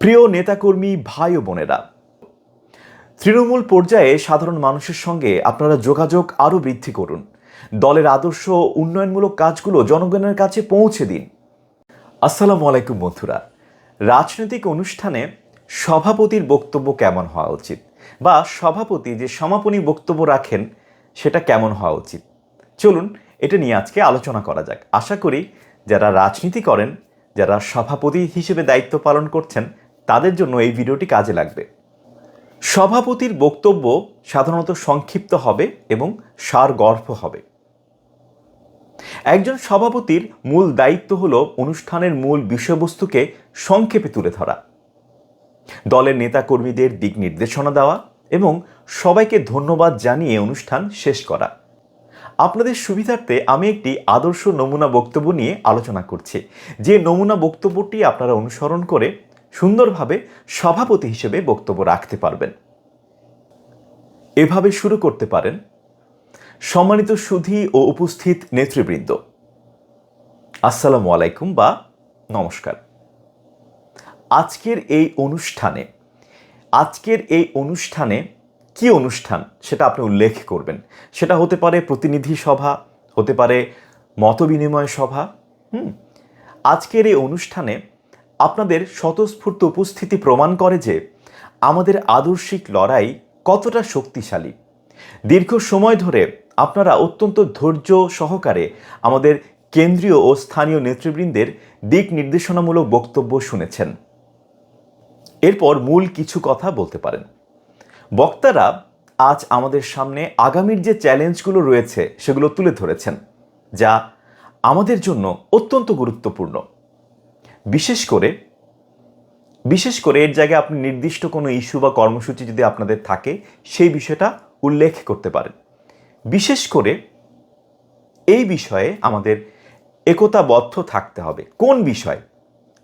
প্রিয় নেতাকর্মী ভাই ও বোনেরা, তৃণমূল পর্যায়ে সাধারণ মানুষের সঙ্গে আপনারা যোগাযোগ আরও বৃদ্ধি করুন। দলের আদর্শ, উন্নয়নমূলক কাজগুলো জনগণের কাছে পৌঁছে দিন। আসসালামু আলাইকুম বন্ধুরা, রাজনৈতিক অনুষ্ঠানে সভাপতির বক্তব্য কেমন হওয়া উচিত বা সভাপতি যে সমাপনী বক্তব্য রাখেন, সেটা কেমন হওয়া উচিত? চলুন, এটা নিয়ে আজকে আলোচনা করা যাক। আশা করি যারা রাজনীতি করেন, যারা সভাপতি হিসেবে দায়িত্ব পালন করছেন তাদের জন্য এই ভিডিওটি কাজে লাগবে। সভাপতির বক্তব্য সাধারণত সংক্ষিপ্ত হবে এবং সারগর্ভ হবে। একজন সভাপতির মূল দায়িত্ব হল অনুষ্ঠানের মূল বিষয়বস্তুকে সংক্ষেপে তুলে ধরা। দলের নেতাকর্মীদের দিক নির্দেশনা দেওয়া এবং সবাইকে ধন্যবাদ জানিয়ে অনুষ্ঠান শেষ করা। আপনাদের সুবিধার্থে আমি একটি আদর্শ নমুনা বক্তব্য নিয়ে আলোচনা করছি। যে নমুনা বক্তব্যটি আপনারা অনুসরণ করে সুন্দরভাবে সভাপতি হিসেবে বক্তব্য রাখতে পারবেন। এভাবে শুরু করতে পারেন সম্মানিত সুধী ও উপস্থিত নেতৃবৃন্দ। আসসালামু আলাইকুম বা নমস্কার। আজকের এই অনুষ্ঠানে, আজকের এই অনুষ্ঠানে কি অনুষ্ঠান সেটা আপনি উল্লেখ করবেন? সেটা হতে পারে প্রতিনিধি সভা, হতে পারে মতবিনিময় সভা, হুম? আজকের এই অনুষ্ঠানে আপনাদের স্বতঃস্ফূর্ত উপস্থিতি প্রমাণ করে যে আমাদের আদর্শিক লড়াই কতটা শক্তিশালী। দীর্ঘ সময় ধরে আপনারা অত্যন্ত ধৈর্য সহকারে আমাদের কেন্দ্রীয় ও স্থানীয় নেতৃবৃন্দের দিক নির্দেশনামূলক বক্তব্য শুনেছেন। এরপর মূল কিছু কথা বলতে পারেন। বক্তারা আজ আমাদের সামনে আগামীর যে চ্যালেঞ্জগুলো রয়েছে সেগুলো তুলে ধরেছেন, যা আমাদের জন্য অত্যন্ত গুরুত্বপূর্ণ। বিশেষ করে বিশেষ করে এর জায়গায় আপনি নির্দিষ্ট কোনো ইস্যু বা কর্মসূচি যদি আপনাদের থাকে, সেই বিষয়টা উল্লেখ করতে পারেন। বিশেষ করে এই বিষয়ে আমাদের একতাবদ্ধ থাকতে হবে। কোন বিষয়?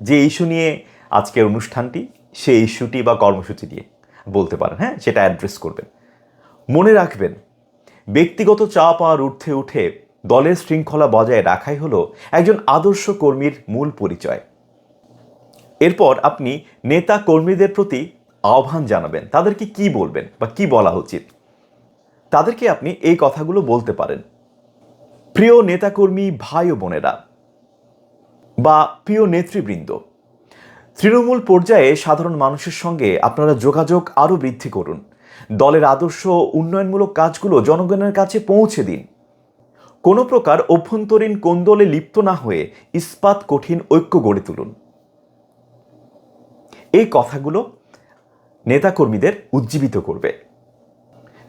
যে ইস্যু নিয়ে আজকের অনুষ্ঠানটি, সেই ইস্যুটি বা কর্মসূচি নিয়ে বলতে পারেন হ্যাঁ? সেটা অ্যাড্রেস করবেন। মনে রাখবেন, ব্যক্তিগত চা পাওয়ার ঊর্ধ্বে উঠে দলের শৃঙ্খলা বজায় রাখাই হলো একজন আদর্শ কর্মীর মূল পরিচয়। এরপর আপনি নেতা কর্মীদের প্রতি আহ্বান জানাবেন। তাদেরকে কি বলবেন বা কি বলা উচিত? তাদেরকে আপনি এই কথাগুলো বলতে পারেন। প্রিয় নেতাকর্মী ভাই ও বোনেরা বা প্রিয় নেতৃবৃন্দ, তৃণমূল পর্যায়ে সাধারণ মানুষের সঙ্গে আপনারা যোগাযোগ আরও বৃদ্ধি করুন। দলের আদর্শ, উন্নয়নমূলক কাজগুলো জনগণের কাছে পৌঁছে দিন। কোনো প্রকার অভ্যন্তরীণ কোন্দলে লিপ্ত না হয়ে ইস্পাত কঠিন ঐক্য গড়ে তুলুন। এই কথাগুলো নেতাকর্মীদের উজ্জীবিত করবে।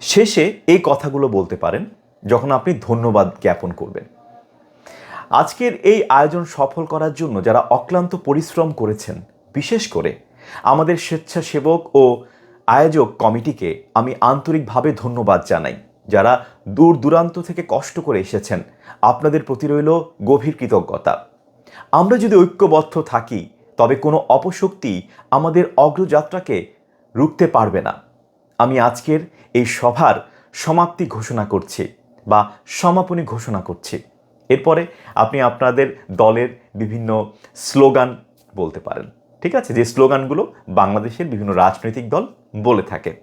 শেষে এই কথাগুলো বলতে পারেন, যখন আপনি ধন্যবাদ জ্ঞাপন করবেন। আজকের এই আয়োজন সফল করার জন্য যারা অক্লান্ত পরিশ্রম করেছেন, বিশেষ করে আমাদের স্বেচ্ছাসেবক ও আয়োজক কমিটিকে আমি আন্তরিকভাবে ধন্যবাদ জানাই। যারা দূর দূরান্ত থেকে কষ্ট করে এসেছেন, আপনাদের প্রতি রইল গভীর কৃতজ্ঞতা। আমরা যদি ঐক্যবদ্ধ থাকি তবে কোনো অপশক্তি আমাদের অগ্রযাত্রাকে রুখতে পারবে না। আমি আজকের এই সভার সমাপ্তি ঘোষণা করছি বা সমাপনী ঘোষণা করছি। এরপরে আপনি আপনাদের দলের বিভিন্ন স্লোগান বলতে পারেন। ঠিক আছে? যে স্লোগানগুলো বাংলাদেশের বিভিন্ন রাজনৈতিক দল বলে থাকে।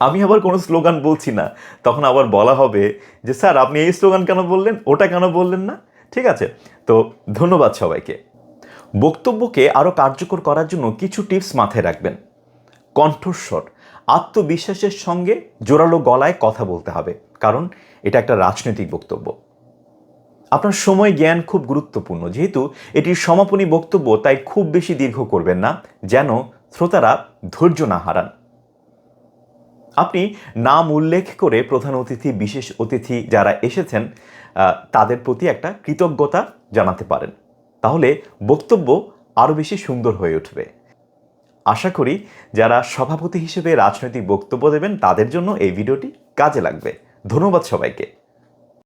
আমি আবার কোনো স্লোগান বলছি না। তখন আবার বলা হবে যে, স্যার, আপনি এই স্লোগান কেন বললেন? ওটা কেন বললেন না? ঠিক আছে? তো ধন্যবাদ সবাইকে। বক্তব্যকে আরও কার্যকর করার জন্য কিছু টিপস মাথায় রাখবেন। কণ্ঠস্বর, আত্মবিশ্বাসের সঙ্গে জোরালো গলায় কথা বলতে হবে, কারণ এটা একটা রাজনৈতিক বক্তব্য। আপনার সময় জ্ঞান খুব গুরুত্বপূর্ণ, যেহেতু এটির সমাপনী বক্তব্য তাই খুব বেশি দীর্ঘ করবেন না, যেন শ্রোতারা ধৈর্য না হারান। আপনি নাম উল্লেখ করে প্রধান অতিথি, বিশেষ অতিথি যারা এসেছেন তাদের প্রতি একটা কৃতজ্ঞতা জানাতে পারেন। তাহলে বক্তব্য আরও বেশি সুন্দর হয়ে উঠবে। আশা করি যারা সভাপতি হিসেবে রাজনৈতিক বক্তব্য দেবেন তাদের জন্য এই ভিডিওটি কাজে লাগবে। ধন্যবাদ সবাইকে।